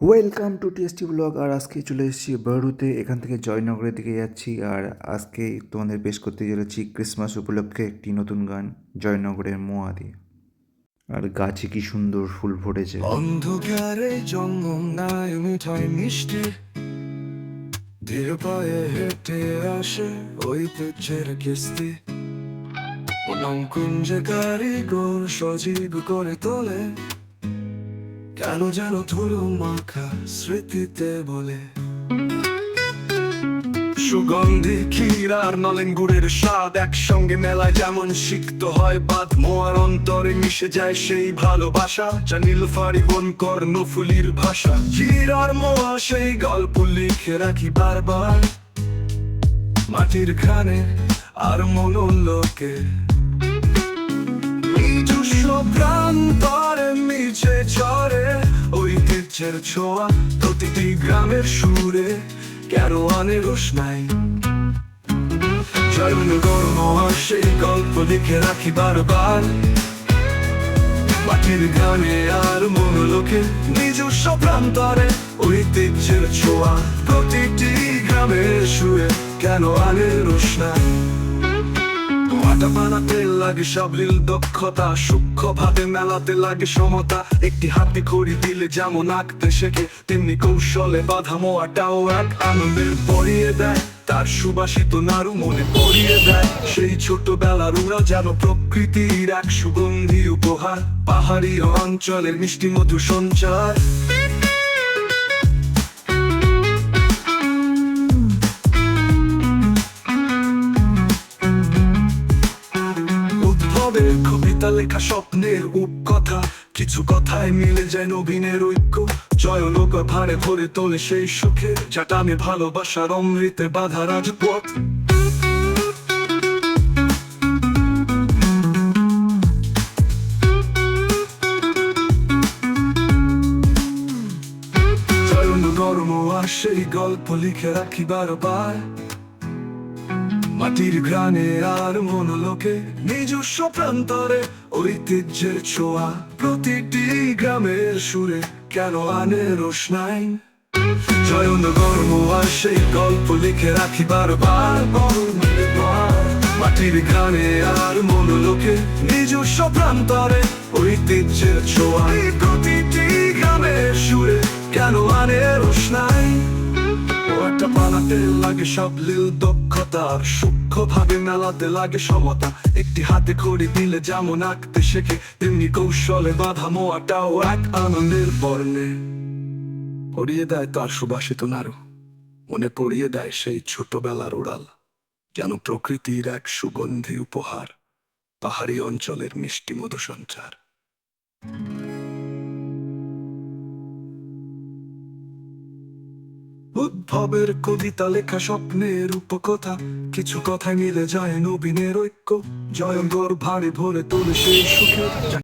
Welcome to TST blog আর আজকে চলে এসেছি বড়ুতে। এখান থেকে জয়নগরের দিকে যাচ্ছি। আর আজকে তোমাদের পেশ করতে চলেছি ক্রিসমাস উপলক্ষে একটি নতুন গান, জয়নগরের মোয়া দিয়ে। আর গাছে কি সুন্দর ফুল ফুটেছে। অন্ধকারে জঙ্গম নাই, মিঠাই মিষ্টি। ধীর পায়ে হেঁটে আসে ওই কিস্তি। কারিগর সজীব করে তোলে। কেন যেন ধুলো মাখা স্মৃতিতে বলে। সুগন্ধি, ক্ষীর আর নলেন গুড়ের স্বাদ একসঙ্গে মেলায় যেমন সিক্ত হয় বাদ, মোয়ার অন্তরে মিশে যায় সেই ভালোবাসা যা নীলফারি বন কর্ণফুলির ভাষা। ক্ষীর আর মোয়া সেই গল্প লিখে রাখি বারবার। মাটির খানে আর মনোলোকে। নিজস্ব প্রান্তরে ঐতিহ্যের ছোঁয়া প্রতিটি গ্রামের সুরে ক্যারোয়ানে রোশনাই জয়ন গর্ম সেই গল্প লিখে রাখি বারবার। মাটির গানে আর মনোলোকে নিজস্ব প্রান্তরে ঐতিহ্যের ছোঁয়া প্রতিটি গ্রামের সুরে কেন আনে রোশনাই বানাতে লাগে সাবলীল দক্ষতা। সূক্ষ্ম ভাবে মেলাতে লাগে সমতা। একটি খড়ি দিলে যেমন আঁকতে শেখে, তেমনি কৌশলে বাধা মোয়াটাও এক আনন্দের পরিয়ে দেয়। তার সুবাসিত নারু মনে পড়িয়ে দেয়। সেই ছোটবেলার যেন প্রকৃতির এক সুগন্ধি উপহার। পাহাড়ি অঞ্চলের মিষ্টি মধু সঞ্চার লেখা স্বপ্নের উপকথা কিছু কথায় মিলে যায় নবীনের ঐক্য। চয়নক ভারে ভরে তোলে সেই সুখে চাটামে ভালোবাসার অমৃতে বাধা রাজপথ। সেই গল্প লিখে রাখি বারবার। মাটির ঘ্রাণে আর মনোলোকে নিজস্ব প্রান্তরে ঐতিহ্যের ছোঁয়া প্রতিটি গ্রামের সুরে কেন আনে রোশনাই? জয়ন গর্ম আর সেই গল্প লিখে রাখি বারবার মাটির ঘ্রাণে আর মনোলোকে নিজস্ব প্রান্তরে ঐতিহ্যের ছোঁয়া। প্রতিটি গ্রামের সুরে কেন আনে রোশনাই? ওটা লাগে সব লীল দক্ষতা সূক্ষ্ম ভাবে মেলাতে লাগে সমতা। একটি হাতে খড়ি দিলে যেমন আঁকতে শেখে, তেমনি কৌশলে বাধা মোয়াটাও এক আনন্দের বর্ণে। পড়িয়ে দেয় তার সুবাসিত নারু মনে পড়িয়ে দেয় সেই ছোটবেলার উড়াল, যেন প্রকৃতির এক সুগন্ধি উপহার, পাহাড়ি অঞ্চলের মিষ্টি মধু সঞ্চার উদ্ভবের কবিতা লেখা স্বপ্নের উপকথা। কিছু কথা মিলে যায় নবীনের ঐক্য। জয়ঙ্গর ভারে ভরে তোলে সেই সুখে